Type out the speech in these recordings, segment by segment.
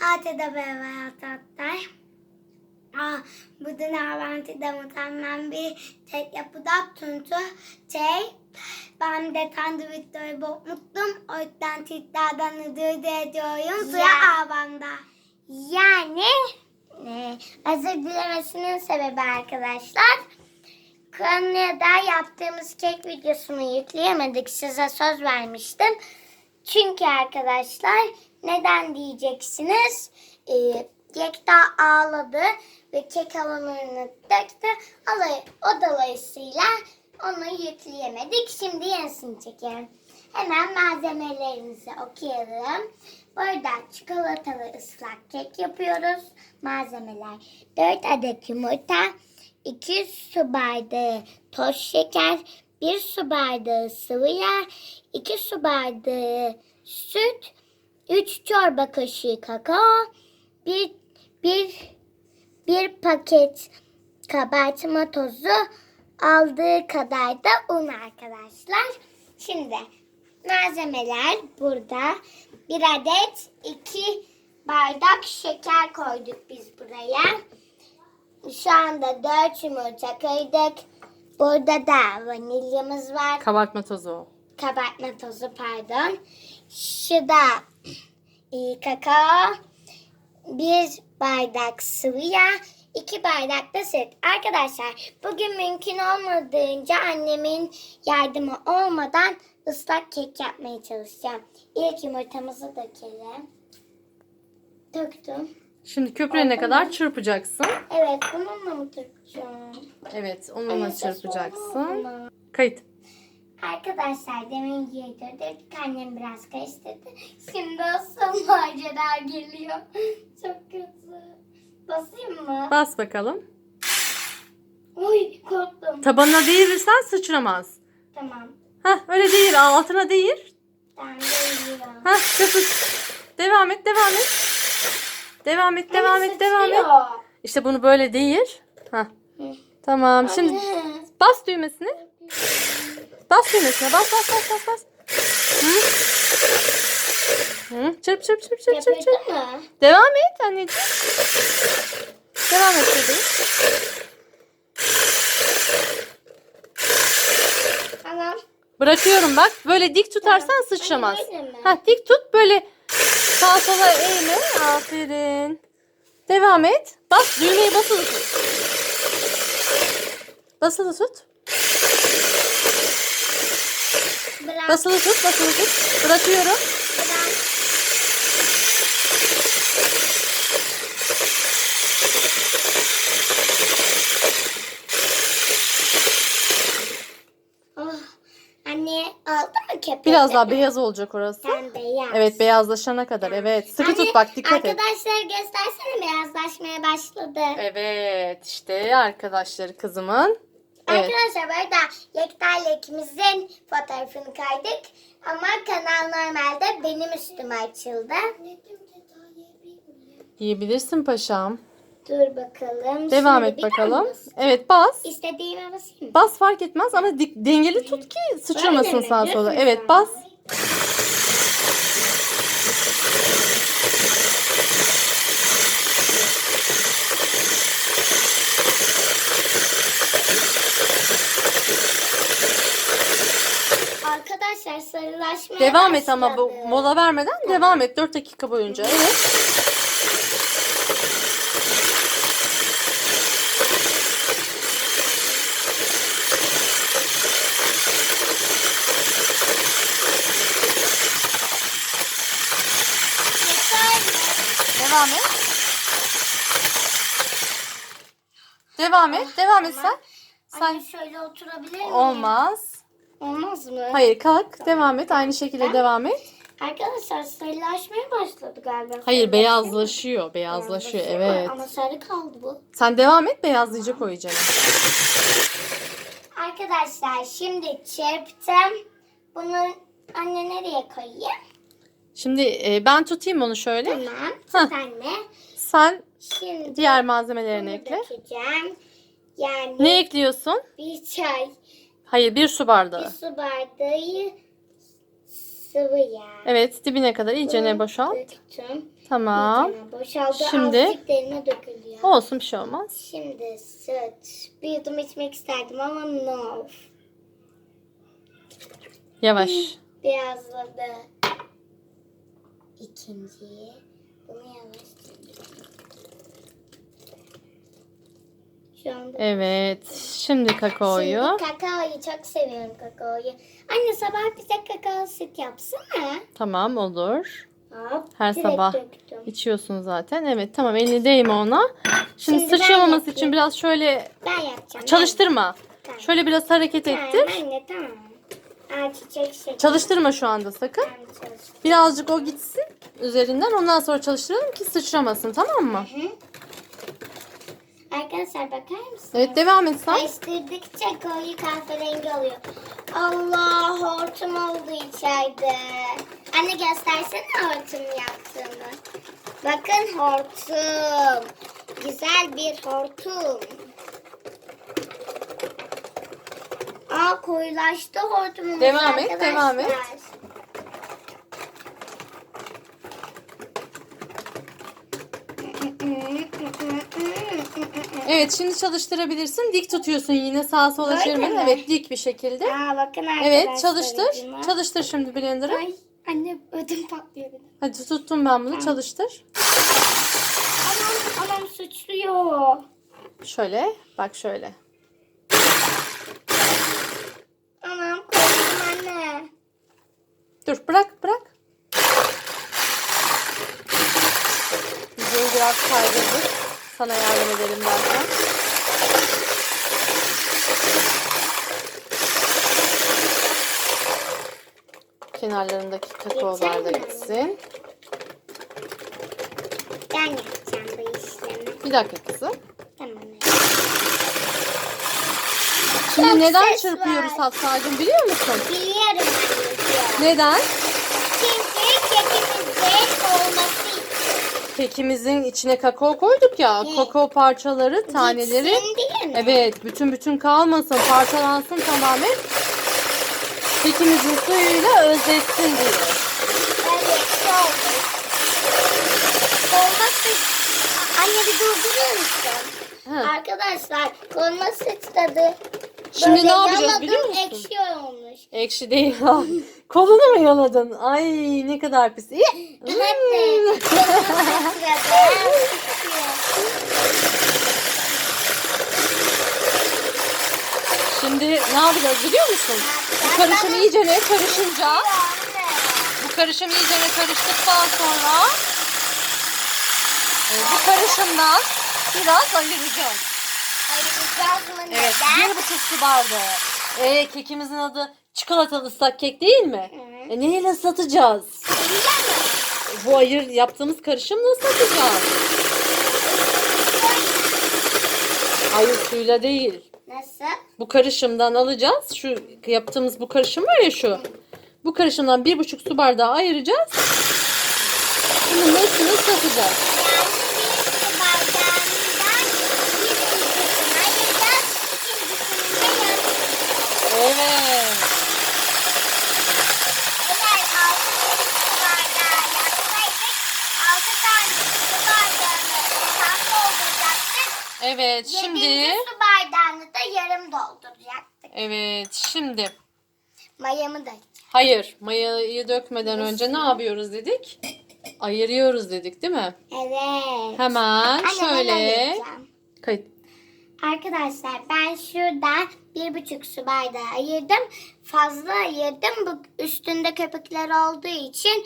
Herkese merhaba arkadaşlar. Aa, bugün Avantide mükemmel bir tek yapıda tuntu şey. Ben de kendi videoyu çok mutluyum. O yüzden sizlerden ödül ediyorum. Sıra Ya. Avant'da. Yani e, özür dilemesinin sebebi arkadaşlar. Konya'da yaptığımız kek videosunu yükleyemedik. Size söz vermiştim. Çünkü arkadaşlar neden diyeceksiniz? E, Yekta ağladı ve kek havalarını döktü. O dolayısıyla onu yükleyemedik. Şimdi yenisini çekelim. Hemen malzemelerimizi okuyalım. Burada çikolatalı ıslak kek yapıyoruz. Malzemeler 4 adet yumurta, 2 su bardağı toz şeker, 1 su bardağı sıvı yağ, 2 su bardağı süt, 3 çorba kaşığı kakao, 1 bir, bir paket kabartma tozu, aldığı kadar da un arkadaşlar. Şimdi malzemeler burada. Bir adet iki bardak şeker koyduk biz buraya. Şu anda dört yumurta kırdık. Burada da vanilyamız var. Kabartma tozu. Kabartma tozu pardon. Şu da kakao. Bir bardak sıvı yağ. iki bardak da süt. Arkadaşlar bugün mümkün olmadığınca annemin yardımı olmadan ıslak kek yapmaya çalışacağım. İlk yumurtamızı dökelim. Döktüm. Şimdi köpürene kadar çırpacaksın. Evet bununla mı dökeceğim? Evet onunla ses çırpacaksın. Kayıt. Arkadaşlar demin yedirdik. Annem biraz karıştırdı. Şimdi asıl macera geliyor. Çok kötü. Basayım mı? Bas bakalım. Oy korktum. Tabanına değirirsen sıçramaz. Tamam. Hah öyle değil altına değir. Ben değilim. Hah köpür. Devam et devam et. Devam et devam et devam et. İşte bunu böyle değir. Hah. Tamam şimdi bas düğmesini. Bas düğmesine bas bas bas bas bas. Hı? Hı? Çırp çırp çırp çırp çırp çırp. Mı? Devam et anneciğim. Devam et bebeğim. Tamam. Bırakıyorum bak. Böyle dik tutarsan sıçramaz. Anne, böyle mi? Ha dik tut böyle sağa sola eğme. Aferin. Devam et. Bas düğmeyi basılı tut. Basılı tut. Bırak. Basılı tut, basılı tut. Bırakıyorum. Bırak. Oh. Anne aldı mı köpek? Biraz daha beyaz olacak orası. Sen beyaz. Evet beyazlaşana kadar. Evet. Sıkı tut bak dikkat et. Arkadaşlar göstersene beyazlaşmaya başladı. Evet işte arkadaşları kızımın. Evet. Arkadaşlar burada Yekta ile ikimizin fotoğrafını kaydık. Ama kanal normalde benim üstüme açıldı. Yiyebilirsin paşam. Dur bakalım. Devam Şimdi et bir bakalım. Evet bas. İstediğime basayım mı? Bas fark etmez ama dik- dengeli tut ki sıçramasın Böyle mi? sağa sola. Evet sen? bas. Arkadaşlar sarılaşmaya Devam et ama bu başladı. mola vermeden devam et 4 dakika boyunca. Evet. Devam et. Devam et. Devam et sen. Anne Sen şöyle oturabilir miyim? olmaz. Olmaz mı? Hayır kalk. Devam et. Aynı şekilde devam et. Arkadaşlar sarılaşmaya başladı galiba. Hayır beyazlaşıyor. Beyazlaşıyor. Evet. Ama sarı kaldı bu. Sen devam et. Beyazlayacak o iyice. Arkadaşlar şimdi çırptım. Bunu anne nereye koyayım? Şimdi e, ben tutayım onu şöyle. Tamam. Tut anne. Sen Şimdi diğer malzemelerini bunu ekle. dökeceğim. Yani Ne ekliyorsun? bir çay, Hayır bir su bir bardağı. su bardağı sıvı ya. Evet dibine kadar iyicene boşalt. Döktüm. Tamam. Boşaldı. Şimdi- Azıcık derine dökülüyor. Olsun bir şey olmaz. Şimdi süt. Bir yudum içmek isterdim ama no. Yavaş. Biraz da ikinciyi. Bunu yavaş. Anda Evet. Şimdi kakaoyu. Şimdi kakaoyu çok seviyorum kakaoyu. Anne sabah bize kakao süt yapsana. Tamam olur. Hop. Her sabah döktüm. içiyorsun zaten. Evet tamam elini değme ona. Şimdi, Şimdi ben sıçramaması için biraz şöyle Ben yapacağım. çalıştırma. Tamam. Şöyle biraz hareket Tamam ettir. anne tamam. Aa çiçek şekeri. Çalıştırma şu anda sakın. Ben. Birazcık o gitsin üzerinden. Ondan sonra çalıştıralım ki sıçramasın tamam mı? Hı. Arkadaşlar bakar mısınız? Evet devam et sen. Karıştırdıkça koyu kahverengi oluyor. Allah hortum oldu içeride. Anne göstersene hortum yaptığını. Bakın hortum. Güzel bir hortum. Aa koyulaştı hortumumuz Devam et, arkadaşlar. devam et. Evet şimdi çalıştırabilirsin. Dik tutuyorsun yine sağa sola Böyle çevirmeden. mi? Evet dik bir şekilde. Aa bakın arkadaşlar. Evet çalıştır. ucuna. Çalıştır şimdi blender'ı. Ay anne ödüm patlıyor benim. Hadi tuttum ben bunu çalıştır. Anam, anam suçluyor. Şöyle bak şöyle. Anam korktum anne. Dur bırak bırak. Videoyu biraz kaydırdık. Sana yardım edelim derken. Kenarlarındaki kakaolar da gitsin. Ben yapacağım bu işlemi. Bir dakika kızım. Tamam. Şimdi Çok neden ses çırpıyoruz var. Hafsa'cığım biliyor musun? Biliyorum anneciğim. Neden? Çünkü kekimizin olması için. Kekimizin içine kakao koyduk ya. Evet. Kakao parçaları, taneleri. Gitsin diye mi? Evet, bütün bütün kalmasın, parçalansın tamamen. Kekimizin suyuyla özleşsin diye. Evet oldu. Olması... Anne bir durdurur musun? Hı. Arkadaşlar kolma sıçradı. Şimdi Böyle ne yapacağız biliyor musun? ekşi olmuş. Ekşi değil. Kolunu mu yaladın? Ay ne kadar pis. İyi. Şimdi ne yapacağız biliyor musun? Bu karışım iyice ne karışınca, bu karışım iyice ne karıştıktan sonra e, bu karışımdan biraz ayıracağız. Evet, bir buçuk su bardağı. E, kekimizin adı çikolatalı ıslak kek değil mi? Evet. E, neyle satacağız? Bu ayır yaptığımız karışımla satacağız. Hayır suyla değil. Nasıl? Bu karışımdan alacağız. Şu yaptığımız bu karışım var ya şu. Bu karışımdan bir buçuk su bardağı ayıracağız. Bunun hepsini satacağız. Yani bir su bardağından bir ikincisini ayıracağız. İkincisini de yarım. Evet. Eğer altı su bardağı yapsaydık altı tane su bardağını tam Evet Yedinci şimdi. su bardağını da yarım dolduracaktık. Evet şimdi. Mayamı da Hayır mayayı dökmeden önce ne yapıyoruz dedik? Ayırıyoruz dedik değil mi? Evet. Hemen Anne, şöyle. Kayıt. Arkadaşlar ben şurada bir buçuk su bardağı ayırdım. Fazla ayırdım. Bu üstünde köpükler olduğu için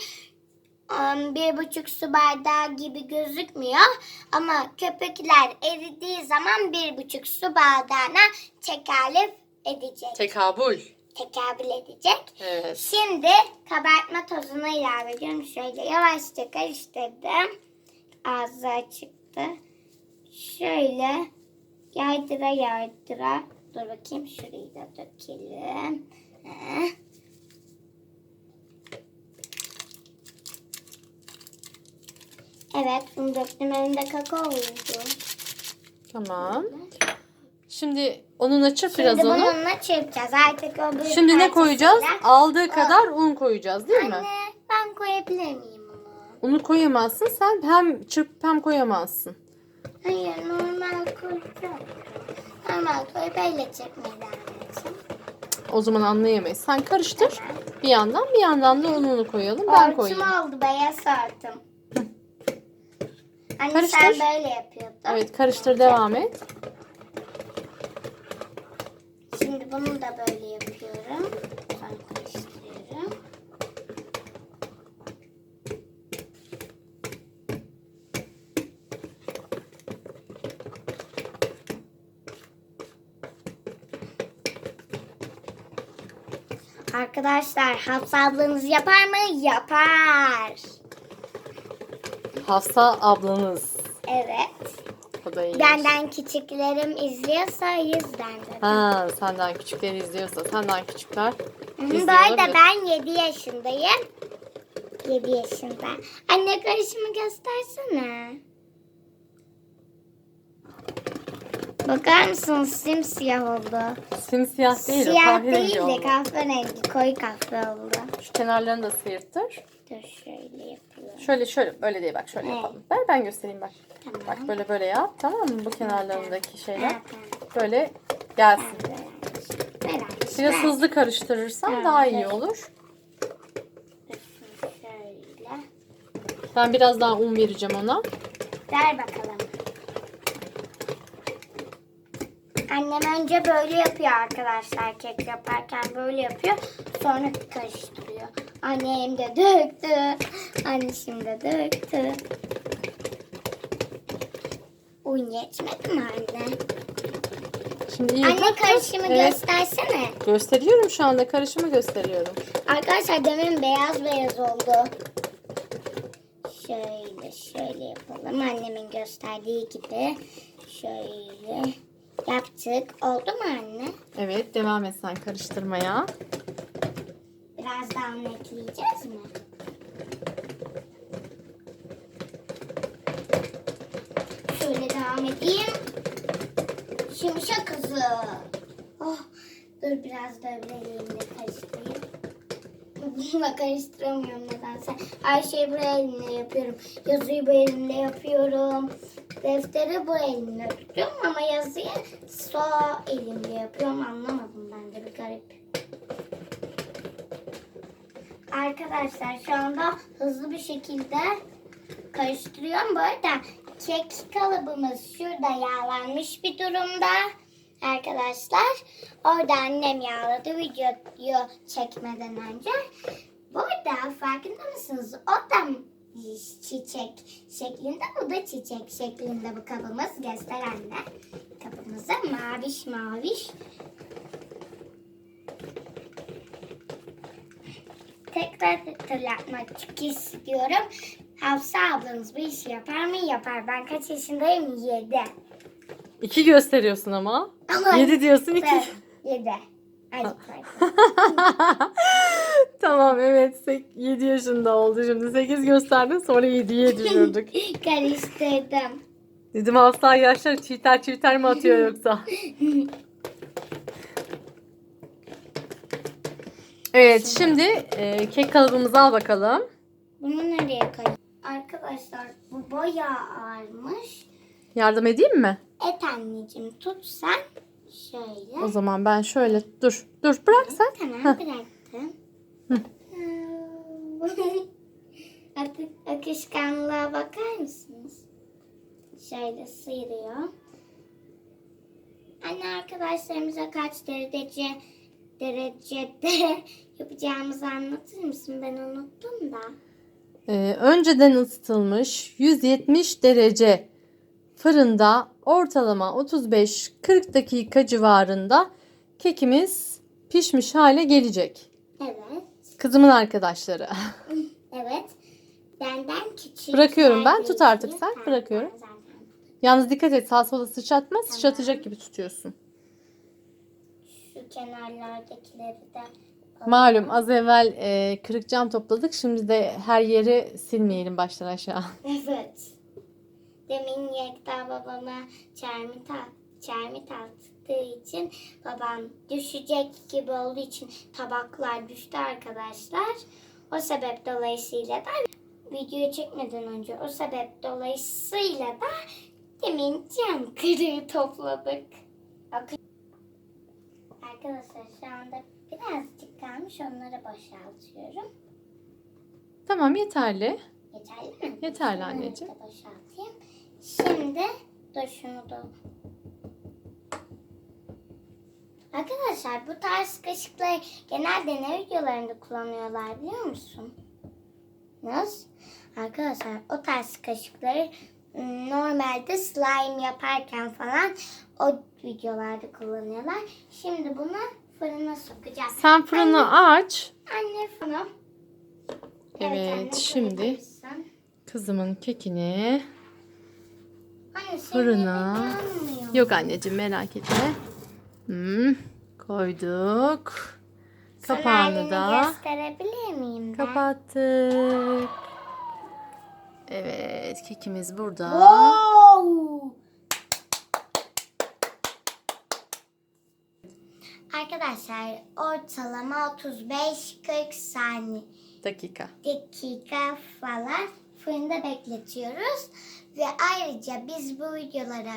bir buçuk su bardağı gibi gözükmüyor. Ama köpükler eridiği zaman bir buçuk su bardağına tekalif edecek. Tekabül. Tekabül edecek. Evet. Şimdi kabartma tozunu ilave ediyorum. Şöyle yavaşça karıştırdım. Ağzı açıktı. Şöyle yaydıra yaydıra. Dur bakayım şurayı da dökelim. Heh. Evet bunu döktüm. Elimde kakao oldu. Tamam. Şimdi onunla çırp biraz Şimdi onu. bununla çırpacağız. Artık o büyük Şimdi ne koyacağız? Aldığı kadar un koyacağız değil mi? Anne ben koyabilir miyim onu? Unu koyamazsın. Sen hem çırp hem koyamazsın. Hayır normal koyacağım. Normal çekmeye devam edeceğim. O zaman anlayamayız. Sen karıştır. Bir yandan bir yandan da ununu koyalım. Ben Hortum koyayım. oldu beyaz hortum. Anne Karıştır. sen böyle yapıyordun. Evet karıştır devam et. Şimdi bunu da böyle yapıyorum. Sonra karıştırıyorum. Arkadaşlar Hafsa ablanız yapar mı? Yapar. Hafsa ablanız. Evet. O da iyi. Benden küçüklerim izliyorsa yüzden dedim. Ha, senden küçükleri izliyorsa senden küçükler Hı, izliyor Bu arada olabilir. ben 7 yaşındayım. 7 yaşında. Anne karışımı göstersene. Bakar mısınız simsiyah oldu. Simsiyah değil o Siyah kahverengi değil de oldu. kahverengi koyu kahve oldu. Şu kenarlarını da sıyırttır. Dur şöyle yapıyorum. Şöyle şöyle böyle değil bak şöyle Evet. yapalım. Ben ben göstereyim bak. Tamam. Bak böyle böyle yap tamam mı? Bu kenarlarındaki şeyler böyle gelsin. Ver anne, Biraz ver. hızlı karıştırırsan daha iyi olur. Şöyle. Ben biraz daha un vereceğim ona. Ver bakalım. Annem önce böyle yapıyor arkadaşlar kek yaparken böyle yapıyor. Sonra karıştırıyor. Annem de döktü. Annem de döktü. Un yetmedi mi anne? Şimdi Anne bak. karışımı Evet. göstersene. Gösteriyorum şu anda karışımı gösteriyorum. Arkadaşlar demin beyaz beyaz oldu. Şöyle şöyle yapalım. Annemin gösterdiği gibi. Şöyle yaptık. Oldu mu anne? Evet devam et sen karıştırmaya. Biraz daha un ekleyeceğiz mi? Şöyle devam edeyim. Şimşek hızı. Oh, dur biraz elimle karıştırayım. Bununla karıştıramıyorum nedense. Her şeyi bu elimle yapıyorum. Yazıyı bu elimle yapıyorum. Defteri bu elimle tutuyorum ama yazıyı sağ elimle yapıyorum. Anlamadım ben de bir garip. Arkadaşlar şu anda hızlı bir şekilde karıştırıyorum. Bu arada kek kalıbımız şurada yağlanmış bir durumda. Arkadaşlar orada annem yağladı videoyu çekmeden önce. Bu arada farkında mısınız? O da çiçek şeklinde bu da çiçek şeklinde bu kabımız. Göster anne. Kabımızı maviş maviş tekrar hatırlatmak istiyorum. Hafsa ablanız bu işi yapar mı? Yapar. Ben kaç yaşındayım? 7. İki gösteriyorsun ama. Ama Yedi diyorsun iki. 7. Azıcık farklı. tamam evet 7 yaşında oldu şimdi 8 gösterdin sonra 7'ye düşürdük. Karıştırdım. Dedim hafsa yaşlar çiğter çiğter mi atıyor yoksa? Evet şimdi e, kek kalıbımızı al bakalım. Bunu nereye koyayım? Arkadaşlar bu bayağı ağırmış. Yardım edeyim mi? Et anneciğim tut sen. Şöyle. O zaman ben şöyle dur dur bırak sen. Tamam Heh. bıraktım. Artık akışkanlığa bakar mısınız? Şöyle sıyırıyor. Anne arkadaşlarımıza kaç derece derecede yapacağımızı anlatır mısın? Ben unuttum da. Ee, önceden ısıtılmış 170 derece fırında ortalama 35-40 dakika civarında kekimiz pişmiş hale gelecek. Evet. Kızımın arkadaşları. Evet. Benden küçük. Bırakıyorum ben. Tut artık sen. Tamam, Bırakıyorum. Yalnız dikkat et sağ sola sıçratma. Sıçratacak gibi tutuyorsun. Şu kenarlardakileri de Malum az evvel e, kırık cam topladık. Şimdi de her yeri silmeyelim baştan aşağı. Evet. Demin Yekta babama çermi tak, çermi için babam düşecek gibi olduğu için tabaklar düştü arkadaşlar. O sebep dolayısıyla da videoyu çekmeden önce o sebep dolayısıyla da demin cam kırığı topladık. Arkadaşlar şu anda birazcık kalmış onları boşaltıyorum. Tamam yeterli. Yeterli mi? Yeterli anneciğim. da boşaltayım. Şimdi dur şunu da. Arkadaşlar bu tarz kaşıkları genelde ne videolarında kullanıyorlar biliyor musun? Nasıl? Arkadaşlar o tarz kaşıkları normalde slime yaparken falan o videolarda kullanıyorlar. Şimdi bunu fırına sokacağız. Sen fırını aç. Anne fırına. Evet, anne, şimdi kızımın kekini Anne, senin fırına. Yok anneciğim merak etme. Hmm, koyduk. Kapağını da gösterebilir miyim ben? kapattık. Evet kekimiz burada. Wow! Arkadaşlar ortalama 35-40 saniye Dakika. dakika falan fırında bekletiyoruz. Ve ayrıca biz bu videoları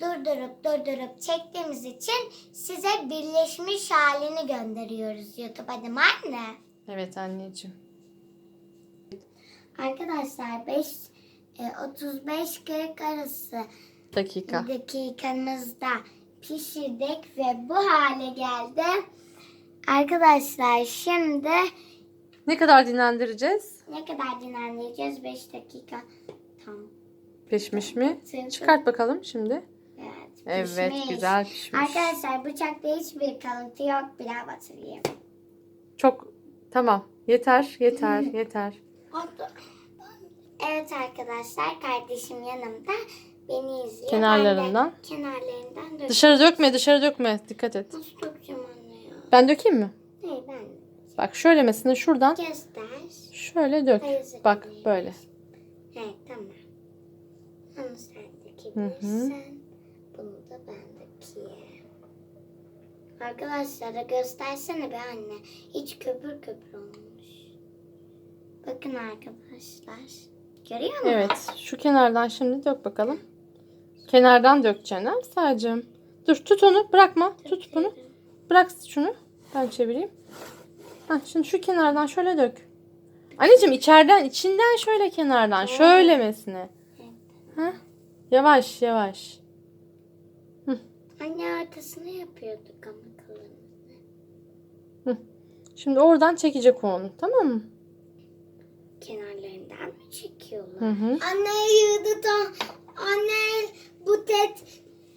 durdurup durdurup çektiğimiz için size birleşmiş halini gönderiyoruz YouTube'a değil mi anne? Evet anneciğim. Arkadaşlar 5 35-40 arası Dakika. dakikamızda pişirdik ve bu hale geldi. Arkadaşlar şimdi Ne kadar dinlendireceğiz? ne kadar dinlendireceğiz? 5 dakika. Tamam. Pişmiş mi? Evet. Çıkart bakalım şimdi. Evet, Evet güzel pişmiş. Arkadaşlar bıçakta hiçbir kalıntı yok. Bir daha batırayım. Çok tamam. Yeter yeter yeter. Evet arkadaşlar kardeşim yanımda beni izliyor. Kenarlarından. Ben kenarlarından döküyorum. Dışarı dökme dışarı dökme. Dikkat et. Nasıl dökeceğim anne ya? Ben dökeyim mi? Hayır ben Bak şöylemesine şuradan göster. şöyle dök. Hayır, Bak böyle. Evet tamam. Onu sen. Bunu da ben dökeyim. Arkadaşlara göstersene be anne. Hiç köpür köpür olmuş. Bakın arkadaşlar. Görüyor musun? Evet şu kenardan şimdi dök bakalım. Kenardan dökeceksin sadece. Dur tut onu bırakma. Tut bunu. Bırak şunu. Ben çevireyim. Hah, şimdi şu kenardan şöyle dök. Anneciğim içeriden içinden şöyle kenardan şöylemesine. Ha? Yavaş yavaş. Anne arkasını yapıyorduk ama kalın. Şimdi oradan çekecek onu tamam mı? Kenarlarından mı çekiyorlar? Hı hı. Anne yığdı ta. Anne bu tet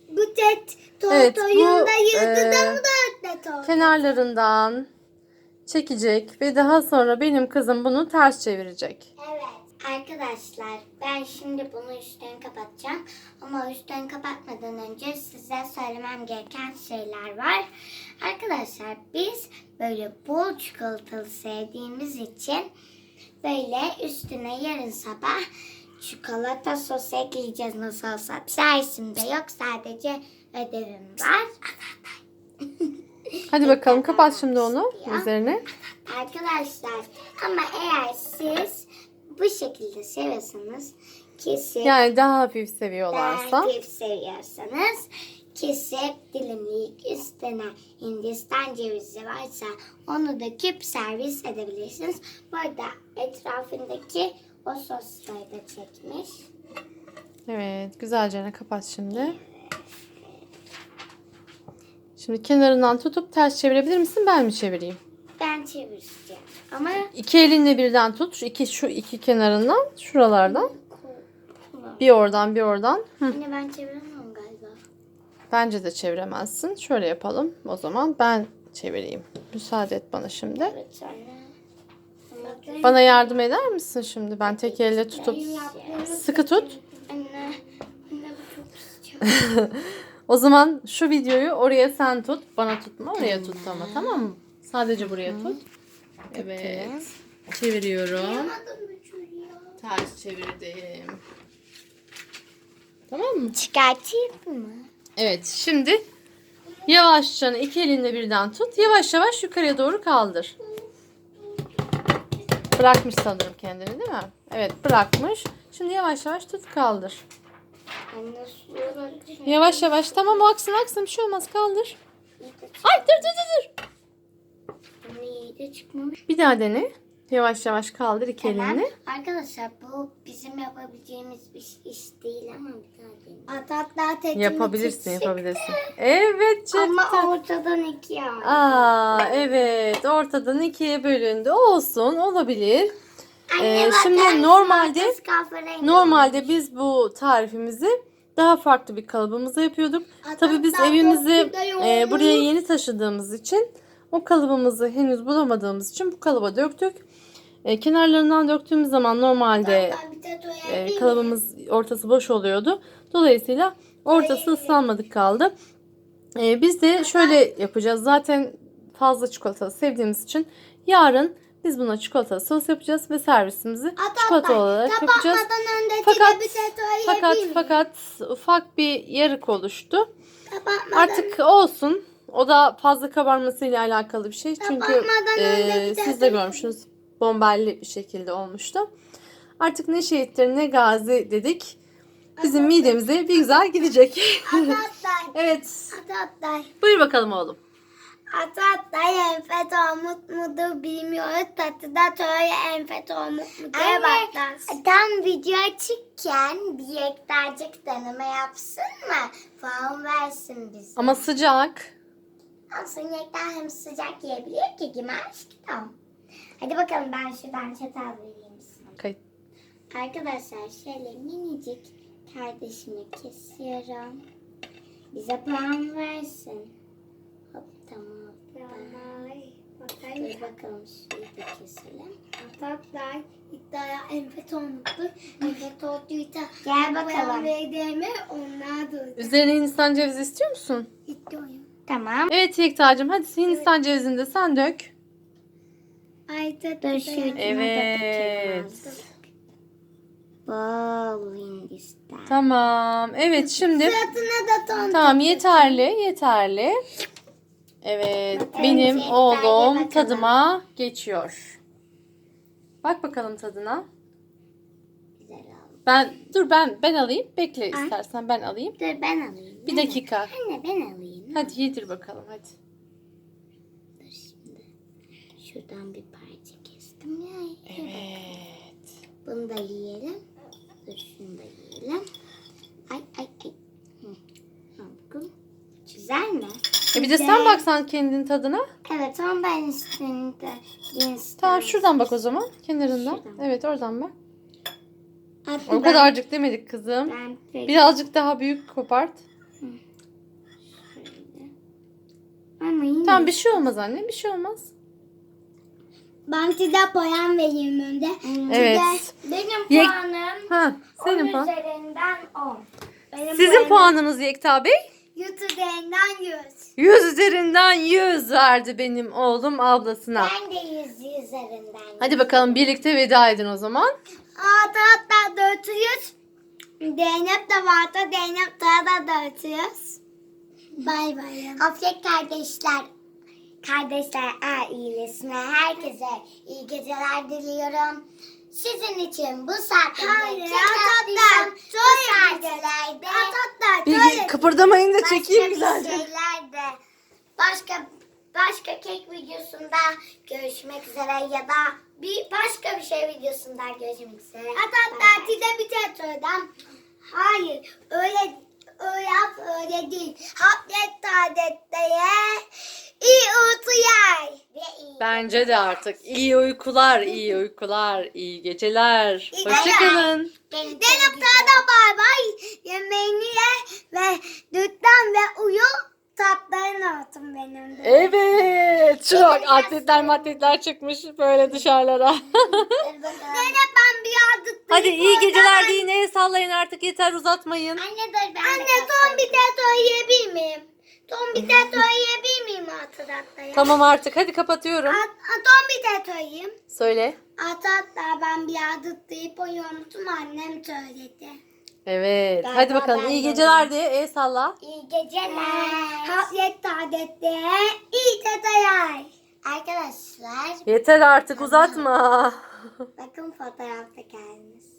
bu tet Evet, bu, yığdı eee, da mı da? Kenarlarından çekecek ve daha sonra benim kızım bunu ters çevirecek. Evet. Arkadaşlar ben şimdi bunu üstten kapatacağım. Ama üstten kapatmadan önce size söylemem gereken şeyler var. Arkadaşlar biz böyle bol çikolatalı sevdiğimiz için böyle üstüne yarın sabah çikolata sosu ekleyeceğiz nasıl olsa. Dersim de yok sadece ödevim var. Hadi bakalım kapat şimdi onu üzerine. Arkadaşlar ama eğer siz bu şekilde seviyorsanız kesip Yani daha hafif daha seviyorlarsa. hafif seviyorsanız kesip dilimleyip üstüne Hindistan cevizi varsa onu da küp servis edebilirsiniz. Bu arada etrafındaki o sosları da çekmiş. Evet güzelce kapat şimdi. Şimdi kenarından tutup ters çevirebilir misin ben mi çevireyim? Ben çevireceğim. Ama İki elinle birden tut. Şu iki, şu iki kenarından şuralardan. Bir oradan bir oradan. Hı. Anne ben çeviremem galiba. Bence de çeviremezsin. Şöyle yapalım. O zaman ben çevireyim. Müsaade et bana şimdi. Evet anne. Ama Bana yardım eder misin şimdi? Ben tek elle tutup sıkı tut. Anne, anne bu çok sıcak. O zaman şu videoyu oraya sen tut. Bana tutma. Oraya tut ama tamam mı? Sadece buraya tut. Evet. Çeviriyorum. Ters çevirdim. Tamam mı? Çıkartayım mı? Evet şimdi yavaşça iki elinde birden tut. Yavaş yavaş yukarıya doğru kaldır. Bırakmış sanırım kendini değil mi? Evet bırakmış. Şimdi yavaş yavaş tut kaldır. Anne su Yavaş yavaş tamam o aksın aksın bir şey olmaz kaldır. Ay dur dur dur dur. De çıkmamış. Bir daha dene. Yavaş yavaş kaldır iki Tamam. elini. Arkadaşlar bu bizim yapabileceğimiz bir iş değil ama bir daha deneyelim. Hatta tekini Yapabilirsin çiçek- yapabilirsin. Evet çıktı. Ama ortadan iki al. Aa evet ortadan ikiye bölündü. Olsun olabilir. Anne Ee, bak, şimdi normalde-. Normalde biz bu tarifimizi daha farklı bir kalıbımızda yapıyorduk. Tabii biz evimizi e, buraya yeni taşıdığımız için o kalıbımızı henüz bulamadığımız için bu kalıba döktük. E, kenarlarından döktüğümüz zaman normalde e, kalıbımız ortası boş oluyordu. Dolayısıyla ortası ıslanmadık kaldı. E, biz de şöyle yapacağız. Zaten fazla çikolata sevdiğimiz için yarın biz buna çikolata sos yapacağız ve servisimizi Hatta çikolata olarak yapacağız. Fakat- Fakat fakat ufak bir yarık oluştu. Kapatmadan Artık olsun. O da fazla kabarmasıyla alakalı bir şey. Çünkü e, siz de görmüşsünüz. Bomberli bir şekilde olmuştu. Artık ne şehittir ne gazi dedik. Bizim midemize bir güzel gidecek. Atatay. evet. Atatay. Buyur bakalım oğlum. Atatay enfet olmuş mudur bilmiyoruz. Tatıda söyle enfet olmuş mu diye Anne, bakacağız. Tam video açıkken bir yektarcık deneme yapsın mı? Falan versin bize. Ama sıcak. Olsun yektar hem sıcak yiyebiliyor ki kim aşkım. Hadi bakalım ben şuradan çatal vereyim sana. Kayıt. Arkadaşlar şöyle minicik kardeşimi kesiyorum. Bize puan versin. Hop tamam. Dur bakalım şurayı da keselim. Atatay iddiaya enfet olmuştur. Enfet olduysa Gel bakalım. verdiğimi onlar da Üzerine Hindistan cevizi istiyor musun? istiyorum. Tamam. Evet Yekta'cığım hadi Hindistan cevizini de sen dök. Ay Dur tatlım. şu ucuna da Evet. Bol Hindistan. Tamam. Evet şimdi Suratına da ton. Tamam yeterli yeterli. Evet benim oğlum tadıma geçiyor. Bak bakalım tadına. Ben dur ben ben alayım. Bekle istersen ben alayım. Dur ben alayım. Bir dakika. Anne ben alayım. Hadi yedir bakalım hadi. Dur şimdi. Şuradan bir parça kestim ya. Evet. Bunu da yiyelim. Dur şunu da yiyelim. Ay ay ay. Bakın. Güzel mi? E bir de sen baksan kendin tadına. Evet ama ben üstünde. Tamam şuradan bak o zaman kenarından. Şuradan. Evet oradan bak. Aslında O kadarcık demedik kızım. Ben pek Birazcık daha büyük kopart. Ama yine Tamam bir şey olmaz anne bir şey olmaz. Ben size puan vereyim önce. Evet. benim Ye- puanım Ha 10 senin puan. üzerinden 10. Benim Sizin puanınız Yekta Bey? YouTube'dan 100. 100 üzerinden 100 verdi benim oğlum ablasına. Ben de 100 üzerinden. Hadi bakalım birlikte veda edin o zaman. Hatta hatta dağıtıyoruz. Zeynep de varsa Zeynep daha da dağıtıyoruz. Bay bay. Afiyet kardeşler. Kardeşler ailesine herkese iyi geceler diliyorum. Sizin için bu saatte Hayır, yaptıysam bu saatlerde Bir şöyle kıpırdamayın da başka çekeyim bir güzelce. şeyler de başka başka kek videosunda görüşmek üzere ya da bir başka bir şey videosunda görüşmek üzere. hatta size bir söyleyeyim. Hayır öyle öyle yap öyle değil. Haflet tadetteye iyi uykular. Bence de artık iyi uykular, iyi uykular, iyi geceler. Hoşçakalın. Benim Zeynep daha da bay bay. Yemeğini ye ve lütfen ve uyu. Tatların olsun benim de. Evet. Şu bak atletler matletler çıkmış böyle dışarılara. Zeynep ben birazcık Hadi büyük iyi geceler deyin. El sallayın artık yeter uzatmayın. Anne dur ben Anne son bir şey söyleyebilir miyim? Son bir şey söyleyebilir miyim hatırlatmaya? Tamam artık hadi kapatıyorum. At, at, son bir söyleyeyim. Söyle. Hatta ben birazcık deyip uyumuştum annem söyledi. Evet. Hadi bakalım. İyi de geceler diye el salla. İyi geceler. Hafiyet adette iyi tatayay. Arkadaşlar Yeter artık uzatma. bakın fotoğrafta kendiniz.